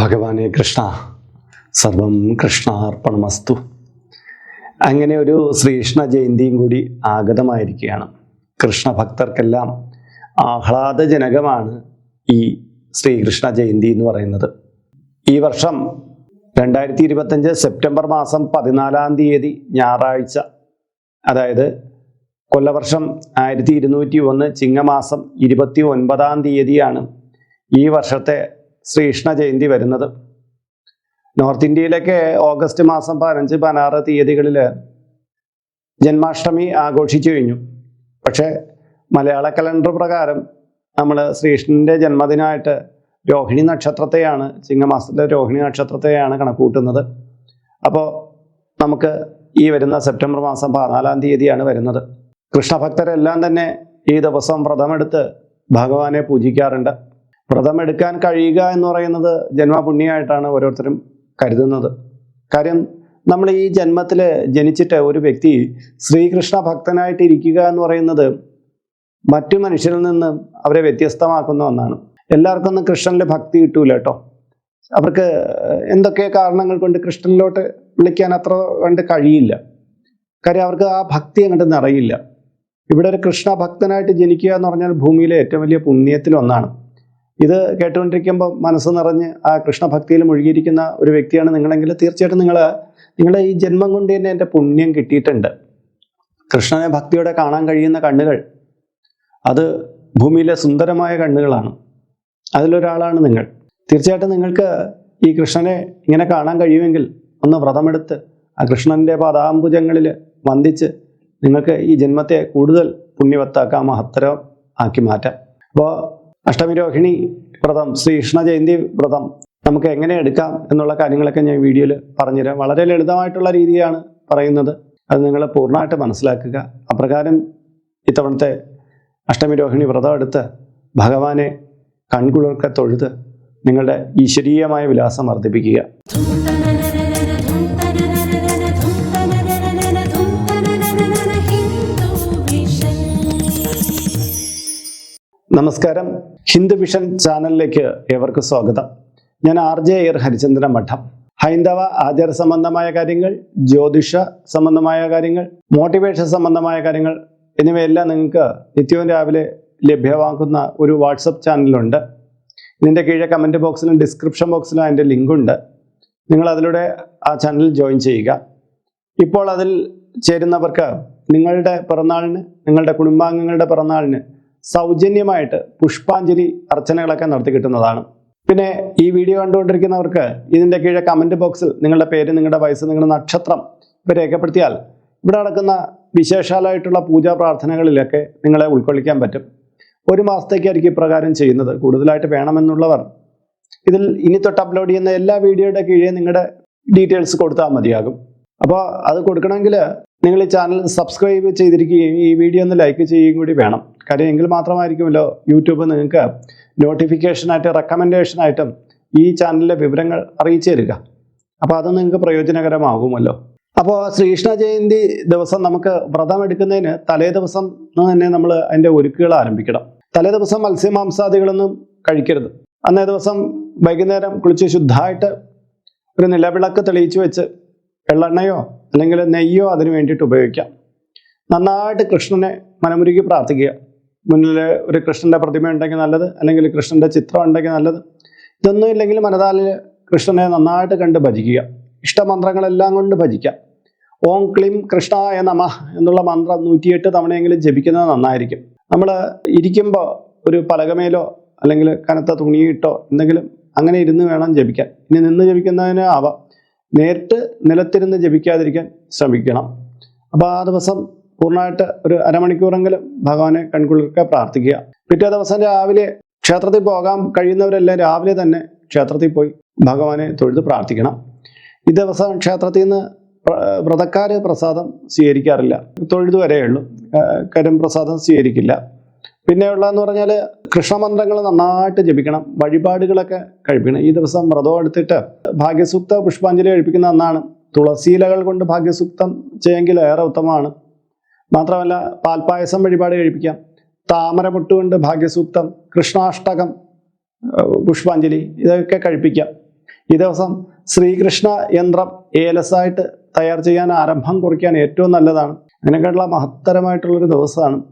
ഭഗവാനെ കൃഷ്ണ സർവം കൃഷ്ണാർപ്പണമസ്തു. അങ്ങനെ ഒരു ശ്രീകൃഷ്ണ ജയന്തിയും കൂടി ആഗതമായിരിക്കുകയാണ്. കൃഷ്ണഭക്തർക്കെല്ലാം ആഹ്ലാദജനകമാണ് ഈ ശ്രീകൃഷ്ണ ജയന്തി എന്ന് പറയുന്നത്. ഈ വർഷം രണ്ടായിരത്തി ഇരുപത്തഞ്ച് സെപ്റ്റംബർ മാസം പതിനാലാം തീയതി ഞായറാഴ്ച അതായത് കൊല്ലവർഷം ആയിരത്തി ഇരുന്നൂറ്റി ഒന്ന് ചിങ്ങമാസം ഇരുപത്തി ഒൻപതാം തീയതിയാണ് ഈ വർഷത്തെ ശ്രീകൃഷ്ണ ജയന്തി വരുന്നത്. നോർത്ത് ഇന്ത്യയിലൊക്കെ ഓഗസ്റ്റ് മാസം പതിനഞ്ച് പതിനാറ് തീയതികളിൽ ജന്മാഷ്ടമി ആഘോഷിച്ചു കഴിഞ്ഞു. പക്ഷേ മലയാള കലണ്ടർ പ്രകാരം നമ്മൾ ശ്രീകൃഷ്ണന്റെ ജന്മദിനമായിട്ട് രോഹിണി നക്ഷത്രത്തെയാണ് ചിങ്ങമാസത്തിലെ രോഹിണി നക്ഷത്രത്തെയാണ് കണക്കൂട്ടുന്നത് അപ്പോൾ നമുക്ക് ഈ വരുന്ന സെപ്റ്റംബർ മാസം പതിനാലാം തീയതിയാണ് വരുന്നത്. കൃഷ്ണഭക്തരെല്ലാം തന്നെ ഈ ദിവസം വ്രതമെടുത്ത് ഭഗവാനെ പൂജിക്കാറുണ്ട്. വ്രതമെടുക്കാൻ കഴിയുക എന്ന് പറയുന്നത് ജന്മപുണ്യമായിട്ടാണ് ഓരോരുത്തരും കരുതുന്നത്. കാര്യം നമ്മൾ ഈ ജന്മത്തിൽ ജനിച്ചിട്ട് ഒരു വ്യക്തി ശ്രീകൃഷ്ണ ഭക്തനായിട്ട് ഇരിക്കുക എന്ന് പറയുന്നത് മറ്റു മനുഷ്യരിൽ നിന്ന് അവരെ വ്യത്യസ്തമാക്കുന്ന ഒന്നാണ്. എല്ലാവർക്കും ഒന്നും ഭക്തി കിട്ടൂല കേട്ടോ. അവർക്ക് എന്തൊക്കെ കാരണങ്ങൾ കൊണ്ട് കൃഷ്ണനിലോട്ട് വിളിക്കാൻ അത്ര കണ്ട് കഴിയില്ല. കാര്യം അവർക്ക് ആ ഭക്തി അങ്ങോട്ട് നിറയില്ല. ഇവിടെ ഒരു കൃഷ്ണ ഭക്തനായിട്ട് ജനിക്കുക എന്ന് പറഞ്ഞാൽ ഭൂമിയിലെ ഏറ്റവും വലിയ പുണ്യത്തിൽ ഒന്നാണ് ഇത് കേട്ടുകൊണ്ടിരിക്കുമ്പോൾ മനസ്സ് നിറഞ്ഞ് ആ കൃഷ്ണഭക്തിയിൽ മുഴുകിയിരിക്കുന്ന ഒരു വ്യക്തിയാണ് നിങ്ങളെങ്കിൽ തീർച്ചയായിട്ടും നിങ്ങൾ നിങ്ങളെ ഈ ജന്മം കൊണ്ട് തന്നെ എന്റെ പുണ്യം കിട്ടിയിട്ടുണ്ട്. കൃഷ്ണനെ ഭക്തിയോടെ കാണാൻ കഴിയുന്ന കണ്ണുകൾ അത് ഭൂമിയിലെ സുന്ദരമായ കണ്ണുകളാണ്. അതിലൊരാളാണ് നിങ്ങൾ. തീർച്ചയായിട്ടും നിങ്ങൾക്ക് ഈ കൃഷ്ണനെ ഇങ്ങനെ കാണാൻ കഴിയുമെങ്കിൽ ഒന്ന് വ്രതമെടുത്ത് ആ കൃഷ്ണന്റെ പദാംബുജങ്ങളിൽ വന്ദിച്ച് നിങ്ങൾക്ക് ഈ ജന്മത്തെ കൂടുതൽ പുണ്യവത്താക്കാം മഹത്തരം ആക്കി മാറ്റാം. അപ്പോൾ അഷ്ടമി രോഹിണി വ്രതം ശ്രീകൃഷ്ണ ജയന്തി വ്രതം നമുക്ക് എങ്ങനെ എടുക്കാം എന്നുള്ള കാര്യങ്ങളൊക്കെ ഞാൻ വീഡിയോയിൽ പറഞ്ഞുതരാം. വളരെ ലളിതമായിട്ടുള്ള രീതിയാണ് പറയുന്നത്. അത് നിങ്ങൾ പൂർണമായിട്ട് മനസ്സിലാക്കുക. അപ്രകാരം ഇത്തവണത്തെ അഷ്ടമി രോഹിണി വ്രതം എടുത്ത് ഭഗവാനെ കൺകുളിർക്കെ തൊഴുത് നിങ്ങളുടെ ഈശ്വരീയമായ വിലാസം വർദ്ധിപ്പിക്കുക. നമസ്കാരം. ഹിന്ദു വിഷൻ ചാനലിലേക്ക് ഏവർക്കും സ്വാഗതം. ഞാൻ ആർ ജെ എയർ ഹരിചന്ദ്ര മഠം. ഹൈന്ദവ ആചാര സംബന്ധമായ കാര്യങ്ങൾ ജ്യോതിഷ സംബന്ധമായ കാര്യങ്ങൾ മോട്ടിവേഷൻ സംബന്ധമായ കാര്യങ്ങൾ എന്നിവയെല്ലാം നിങ്ങൾക്ക് നിത്യവും രാവിലെ ലഭ്യമാക്കുന്ന ഒരു വാട്സപ്പ് ചാനലുണ്ട്. ഇതിന്റെ കീഴെ കമന്റ് ബോക്സിലും ഡിസ്ക്രിപ്ഷൻ ബോക്സിലും അതിന്റെ ലിങ്കുണ്ട്. നിങ്ങൾ അതിലൂടെ ആ ചാനൽ ജോയിൻ ചെയ്യുക. ഇപ്പോൾ അതിൽ ചേരുന്നവർക്ക് നിങ്ങളുടെ പിറന്നാളിന് നിങ്ങളുടെ കുടുംബാംഗങ്ങളുടെ പിറന്നാളിന് സൗജന്യമായിട്ട് പുഷ്പാഞ്ജലി അർച്ചനകളൊക്കെ നടത്തി കിട്ടുന്നതാണ്. പിന്നെ ഈ വീഡിയോ കണ്ടുകൊണ്ടിരിക്കുന്നവർക്ക് ഇതിന്റെ കീഴെ കമന്റ് ബോക്സിൽ നിങ്ങളുടെ പേര് നിങ്ങളുടെ വയസ്സ് നിങ്ങളുടെ നക്ഷത്രം ഇവ രേഖപ്പെടുത്തിയാൽ ഇവിടെ നടക്കുന്ന വിശേഷാലായിട്ടുള്ള പൂജാ പ്രാർത്ഥനകളിലൊക്കെ നിങ്ങളെ ഉൾക്കൊള്ളിക്കാൻ പറ്റും. ഒരു മാസത്തേക്കായിരിക്കും ഇപ്രകാരം ചെയ്യുന്നത്. കൂടുതലായിട്ട് വേണമെന്നുള്ളവർ ഇതിൽ ഇനി തൊട്ട് അപ്ലോഡ് ചെയ്യുന്ന എല്ലാ വീഡിയോയുടെ കീഴേ നിങ്ങളുടെ ഡീറ്റെയിൽസ് കൊടുത്താൽ മതിയാകും. അപ്പോൾ അത് കൊടുക്കണമെങ്കിൽ നിങ്ങൾ ഈ ചാനൽ സബ്സ്ക്രൈബ് ചെയ്തിരിക്കുകയും ഈ വീഡിയോ ഒന്ന് ലൈക്ക് ചെയ്യുകയും കൂടി വേണം. കാര്യം എങ്കിൽ മാത്രമായിരിക്കുമല്ലോ യൂട്യൂബ് നിങ്ങൾക്ക് നോട്ടിഫിക്കേഷനായിട്ട് റെക്കമെൻഡേഷനായിട്ടും ഈ ചാനലിലെ വിവരങ്ങൾ അറിയിച്ചു തരിക. അപ്പോൾ അത് നിങ്ങൾക്ക് പ്രയോജനകരമാകുമല്ലോ. അപ്പോൾ ശ്രീകൃഷ്ണ ജയന്തി ദിവസം നമുക്ക് വ്രതം എടുക്കുന്നതിന് തലേ ദിവസം തന്നെ നമ്മൾ അതിന്റെ ഒരുക്കുകൾ ആരംഭിക്കണം. തലേ ദിവസം മത്സ്യമാംസാദികളൊന്നും കഴിക്കരുത്. അന്നേ ദിവസം വൈകുന്നേരം കുളിച്ച് ശുദ്ധമായിട്ട് ഒരു നിലവിളക്ക് തെളിയിച്ചു വെച്ച് എള്ളെണ്ണയോ അല്ലെങ്കിൽ നെയ്യോ അതിന് വേണ്ടിയിട്ട് ഉപയോഗിക്കാം. നന്നായിട്ട് കൃഷ്ണനെ മനമുരുകി പ്രാർത്ഥിക്കുക. മുന്നിൽ ഒരു കൃഷ്ണന്റെ പ്രതിമ ഉണ്ടെങ്കിൽ നല്ലത് അല്ലെങ്കിൽ കൃഷ്ണന്റെ ചിത്രം ഉണ്ടെങ്കിൽ നല്ലത്. ഇതൊന്നും ഇല്ലെങ്കിൽ മനതാലിൽ കൃഷ്ണനെ നന്നായിട്ട് കണ്ട് ഭജിക്കുക. ഇഷ്ടമന്ത്രങ്ങളെല്ലാം കൊണ്ട് ഭജിക്കുക. ഓം ക്ലീം കൃഷ്ണായ നമ എന്നുള്ള മന്ത്രം നൂറ്റിയെട്ട് തവണയെങ്കിലും ജപിക്കുന്നത് നന്നായിരിക്കും. നമ്മൾ ഇരിക്കുമ്പോൾ ഒരു പലകമേലോ അല്ലെങ്കിൽ കനത്ത തുണിയിട്ടോ എന്തെങ്കിലും അങ്ങനെ ഇരുന്ന് വേണം ജപിക്കാൻ. ഇനി നിന്ന് ജപിക്കുന്നതിന് ആവാം. നേരിട്ട് നിലത്തിരുന്ന് ജപിക്കാതിരിക്കാൻ ശ്രമിക്കണം. അപ്പോൾ ആ ദിവസം പൂർണമായിട്ട് ഒരു അരമണിക്കൂറെങ്കിലും ഭഗവാനെ കൺകുളിർക്കെ പ്രാർത്ഥിക്കുക. പിറ്റേ ദിവസം രാവിലെ ക്ഷേത്രത്തിൽ പോകാൻ കഴിയുന്നവരെല്ലാം രാവിലെ തന്നെ ക്ഷേത്രത്തിൽ പോയി ഭഗവാനെ തൊഴുത് പ്രാർത്ഥിക്കണം. ഈ ദിവസം ക്ഷേത്രത്തിൽ നിന്ന് വ്രതക്കാർ പ്രസാദം സ്വീകരിക്കാറില്ല. തൊഴുത് വരെയുള്ളൂ കരും പ്രസാദം സ്വീകരിക്കില്ല. പിന്നെയുള്ളതെന്ന് പറഞ്ഞാൽ കൃഷ്ണമന്ത്രങ്ങൾ നന്നായിട്ട് ജപിക്കണം. വഴിപാടുകളൊക്കെ കഴിപ്പിക്കണം. ഈ ദിവസം വ്രതം എടുത്തിട്ട് ഭാഗ്യസൂക്ത പുഷ്പാഞ്ജലി കഴിപ്പിക്കുന്ന ഒന്നാണ് തുളസിയിലകൾ കൊണ്ട് ഭാഗ്യസൂക്തം ചെയ്യെങ്കിൽ ഏറെ ഉത്തമമാണ്. മാത്രമല്ല പാൽപ്പായസം വഴിപാട് കഴിപ്പിക്കാം. താമരമുട്ട് കൊണ്ട് ഭാഗ്യസൂക്തം കൃഷ്ണാഷ്ടകം പുഷ്പാഞ്ജലി ഇതൊക്കെ കഴിപ്പിക്കാം. ഈ ദിവസം ശ്രീകൃഷ്ണ യന്ത്രം ഏലസായിട്ട് തയ്യാർ ചെയ്യാൻ ആരംഭം കുറിക്കാൻ ഏറ്റവും നല്ലതാണ്. അതിനെക്കാട്ടുള്ള മഹത്തരമായിട്ടുള്ളൊരു ദിവസമാണ്.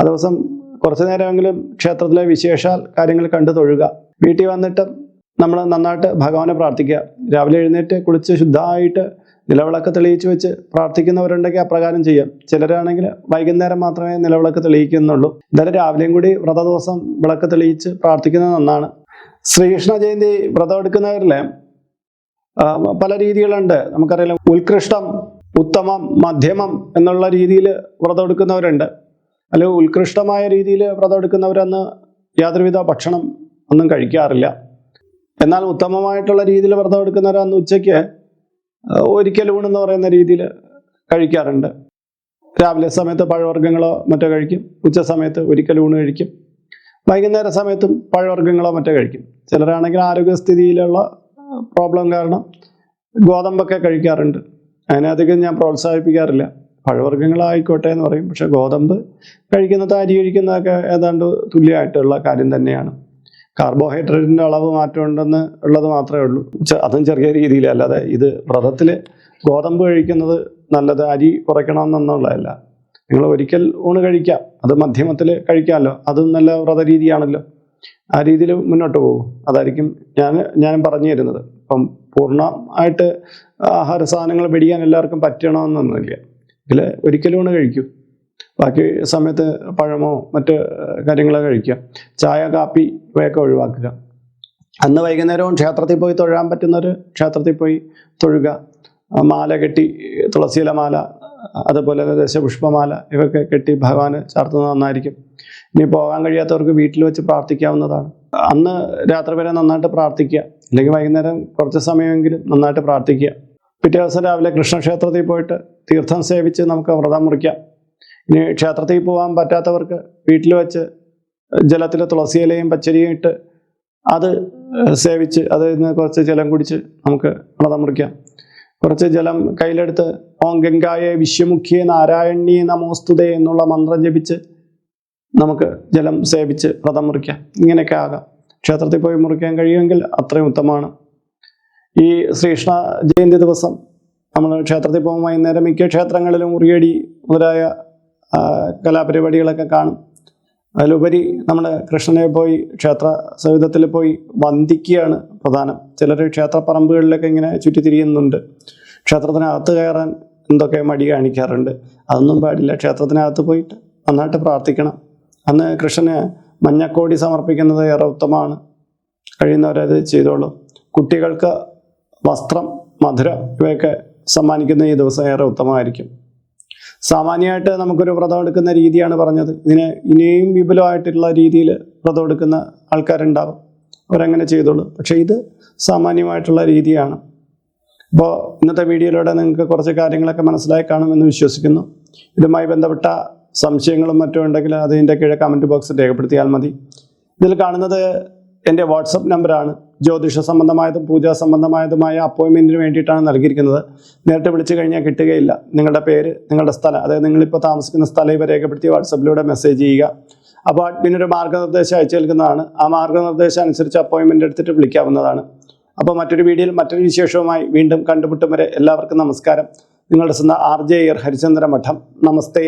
ആ ദിവസം കുറച്ചു നേരമെങ്കിലും ക്ഷേത്രത്തിലെ വിശേഷാൽ കാര്യങ്ങൾ കണ്ടു തൊഴുക. വീട്ടിൽ വന്നിട്ട് നമ്മൾ നന്നായിട്ട് ഭഗവാനെ പ്രാർത്ഥിക്കുക. രാവിലെ എഴുന്നേറ്റ് കുളിച്ച് ശുദ്ധമായിട്ട് നിലവിളക്ക് തെളിയിച്ചു വെച്ച് പ്രാർത്ഥിക്കുന്നവരുണ്ടെങ്കിൽ അപ്രകാരം ചെയ്യാം. ചിലരാണെങ്കിൽ വൈകുന്നേരം മാത്രമേ നിലവിളക്ക് തെളിയിക്കുന്നുള്ളൂ. എന്തായാലും രാവിലെയും കൂടി വ്രത ദിവസം വിളക്ക് തെളിയിച്ച് പ്രാർത്ഥിക്കുന്നത് നന്നാണ്. ശ്രീകൃഷ്ണ ജയന്തി വ്രതം എടുക്കുന്നവരിലെ പല രീതികളുണ്ട്. നമുക്കറിയാം ഉത്കൃഷ്ടം ഉത്തമം മധ്യമം എന്നുള്ള രീതിയിൽ വ്രതം എടുക്കുന്നവരുണ്ട്. അല്ലെങ്കിൽ ഉത്കൃഷ്ടമായ രീതിയിൽ വ്രതം എടുക്കുന്നവരന്ന് യാതൊരുവിധ ഭക്ഷണം ഒന്നും കഴിക്കാറില്ല. എന്നാൽ ഉത്തമമായിട്ടുള്ള രീതിയിൽ വ്രതം എടുക്കുന്നവരന്ന് ഉച്ചയ്ക്ക് ഊണെന്ന് പറയുന്ന രീതിയിൽ കഴിക്കാറുണ്ട്. രാവിലെ സമയത്ത് പഴവർഗങ്ങളോ മറ്റോ കഴിക്കും. ഉച്ച സമയത്ത് ഒരിക്കൽ ഊണ് കഴിക്കും. വൈകുന്നേര സമയത്തും പഴവർഗങ്ങളോ മറ്റോ കഴിക്കും. ചിലരാണെങ്കിൽ ആരോഗ്യസ്ഥിതിയിലുള്ള പ്രോബ്ലം കാരണം ഗോതമ്പൊക്കെ കഴിക്കാറുണ്ട്. അതിനധികം ഞാൻ പ്രോത്സാഹിപ്പിക്കാറില്ല. പഴവർഗങ്ങളായിക്കോട്ടെ എന്ന് പറയും. പക്ഷെ ഗോതമ്പ് കഴിക്കുന്നത് അരി കഴിക്കുന്നതൊക്കെ ഏതാണ്ട് തുല്യമായിട്ടുള്ള കാര്യം തന്നെയാണ്. കാർബോഹൈഡ്രേറ്റിന്റെ അളവ് മാറ്റമുണ്ടെന്ന് ഉള്ളത് മാത്രമേ ഉള്ളൂ. അതും ചെറിയ രീതിയിൽ അല്ലാതെ ഇത് വ്രതത്തിൽ ഗോതമ്പ് കഴിക്കുന്നത് നല്ലത് അരി കുറയ്ക്കണമെന്നുള്ളതല്ല. നിങ്ങൾ ഒരിക്കൽ ഊണ് കഴിക്കാം. അത് മധ്യമത്തിൽ കഴിക്കാമല്ലോ. അതും നല്ല വ്രത രീതിയാണല്ലോ. ആ രീതിയിൽ മുന്നോട്ട് പോകും. അതായിരിക്കും ഞാൻ ഞാൻ പറഞ്ഞു തരുന്നത്. ഇപ്പം പൂർണമായിട്ട് ആഹാര സാധനങ്ങൾ പിടിക്കാൻ എല്ലാവർക്കും പറ്റണമെന്നൊന്നുമില്ല ഇതിൽ ഒരിക്കലും ഊണ് കഴിക്കൂ. ബാക്കി സമയത്ത് പഴമോ മറ്റ് കാര്യങ്ങളോ കഴിക്കുക. ചായ കാപ്പി ഇവയൊക്കെ ഒഴിവാക്കുക. അന്ന് വൈകുന്നേരവും ക്ഷേത്രത്തിൽ പോയി തൊഴാൻ പറ്റുന്നവർ ക്ഷേത്രത്തിൽ പോയി തൊഴുക. മാല കെട്ടി തുളസിയില മാല അതുപോലെ ദശപുഷ്പമാല ഇവയൊക്കെ കെട്ടി ഭഗവാന് ചാർത്തുന്നത് നന്നായിരിക്കും. ഇനി പോകാൻ കഴിയാത്തവർക്ക് വീട്ടിൽ വെച്ച് പ്രാർത്ഥിക്കാവുന്നതാണ്. അന്ന് രാത്രി വരെ നന്നായിട്ട് പ്രാർത്ഥിക്കുക. അല്ലെങ്കിൽ വൈകുന്നേരം കുറച്ച് സമയമെങ്കിലും നന്നായിട്ട് പ്രാർത്ഥിക്കുക. പിറ്റേ ദിവസം രാവിലെ കൃഷ്ണക്ഷേത്രത്തിൽ പോയിട്ട് തീർത്ഥം സേവിച്ച് നമുക്ക് വ്രതം മുറിക്കാം. ഇനി ക്ഷേത്രത്തിൽ പോകാൻ പറ്റാത്തവർക്ക് വീട്ടിൽ വെച്ച് ജലത്തിൽ തുളസിയിലയും പച്ചരിയും ഇട്ട് അത് സേവിച്ച് അതിൽ നിന്ന് കുറച്ച് ജലം കുടിച്ച് നമുക്ക് വ്രതം മുറിക്കാം കുറച്ച് ജലം കയ്യിലെടുത്ത് ഓം ഗംഗായെ വിശ്വമുഖിയെ നാരായണീ നമോസ്തുതേ എന്നുള്ള മന്ത്രം ജപിച്ച് നമുക്ക് ജലം സേവിച്ച് വ്രതം മുറിക്കാം ഇങ്ങനെയൊക്കെ ആകാം. ക്ഷേത്രത്തിൽ പോയി മുറിക്കാൻ കഴിയുമെങ്കിൽ അത്രയും ഉത്തമമാണ്. ഈ ശ്രീകൃഷ്ണ ജയന്തി ദിവസം നമ്മൾ ക്ഷേത്രത്തിൽ പോകുമ്പോൾ വൈകുന്നേരം മിക്ക ക്ഷേത്രങ്ങളിലും മുറിയടി മുതലായ കലാപരിപാടികളൊക്കെ കാണും. അതിലുപരി നമ്മൾ കൃഷ്ണനെ പോയി ക്ഷേത്ര സവിധത്തിൽ പോയി വന്ദിക്കുകയാണ് പ്രധാനം. ചിലർ ക്ഷേത്രപ്പറമ്പുകളിലൊക്കെ ഇങ്ങനെ ചുറ്റിത്തിരിയുന്നുണ്ട്. ക്ഷേത്രത്തിനകത്ത് കയറാൻ എന്തൊക്കെ മടി കാണിക്കാറുണ്ട്? അതൊന്നും പാടില്ല. ക്ഷേത്രത്തിനകത്ത് പോയിട്ട് നന്നായിട്ട് പ്രാർത്ഥിക്കണം. അന്ന് കൃഷ്ണന് മഞ്ഞക്കോടി സമർപ്പിക്കുന്നത് ഏറെ ഉത്തമമാണ്. കഴിയുന്നവരത് ചെയ്തോളൂ. കുട്ടികൾക്ക് വസ്ത്രം മധുരം ഇവയൊക്കെ സമ്മാനിക്കുന്ന ഈ ദിവസം ഏറെ ഉത്തമമായിരിക്കും. സാമാന്യമായിട്ട് നമുക്കൊരു വ്രതം എടുക്കുന്ന രീതിയാണ് പറഞ്ഞത്. ഇതിന് ഇനിയും വിപുലമായിട്ടുള്ള രീതിയിൽ വ്രതം എടുക്കുന്ന ആൾക്കാരുണ്ടാവും. അവരങ്ങനെ ചെയ്തോളൂ. പക്ഷേ ഇത് സാമാന്യമായിട്ടുള്ള രീതിയാണ്. അപ്പോൾ ഇന്നത്തെ വീഡിയോയിലൂടെ നിങ്ങൾക്ക് കുറച്ച് കാര്യങ്ങളൊക്കെ മനസ്സിലായി കാണുമെന്ന് വിശ്വസിക്കുന്നു. ഇതുമായി ബന്ധപ്പെട്ട സംശയങ്ങളും മറ്റും ഉണ്ടെങ്കിൽ അതിന്റെ കീഴെ കമന്റ് ബോക്സിൽ രേഖപ്പെടുത്തിയാൽ മതി. ഇതിൽ കാണുന്നത് എന്റെ വാട്സപ്പ് നമ്പറാണ്. ജ്യോതിഷ സംബന്ധമായതും പൂജാ സംബന്ധമായതുമായ അപ്പോയിൻമെന്റിന് വേണ്ടിയിട്ടാണ് നൽകിയിരിക്കുന്നത്. നേരിട്ട് വിളിച്ചു കഴിഞ്ഞാൽ കിട്ടുകയില്ല. നിങ്ങളുടെ പേര് നിങ്ങളുടെ സ്ഥലം അതായത് നിങ്ങളിപ്പോൾ താമസിക്കുന്ന സ്ഥലം ഇവ രേഖപ്പെടുത്തി വാട്സപ്പിലൂടെ മെസ്സേജ് ചെയ്യുക. അപ്പോൾ അഡ്മിനൊരു മാർഗനിർദ്ദേശം അയച്ചു നൽകുന്നതാണ്. ആ മാർഗനിർദ്ദേശം അനുസരിച്ച് അപ്പോയിൻമെന്റ് എടുത്തിട്ട് വിളിക്കാവുന്നതാണ്. അപ്പോൾ മറ്റൊരു വീഡിയോയിൽ മറ്റൊരു വിശേഷവുമായി വീണ്ടും കണ്ടുമുട്ടും വരെ എല്ലാവർക്കും നമസ്കാരം. നിങ്ങളുടെ സ്വന്തം ആർ ജെ ഹരിചന്ദ്രമഠം. ഹരിചന്ദ്ര മഠം നമസ്തേ.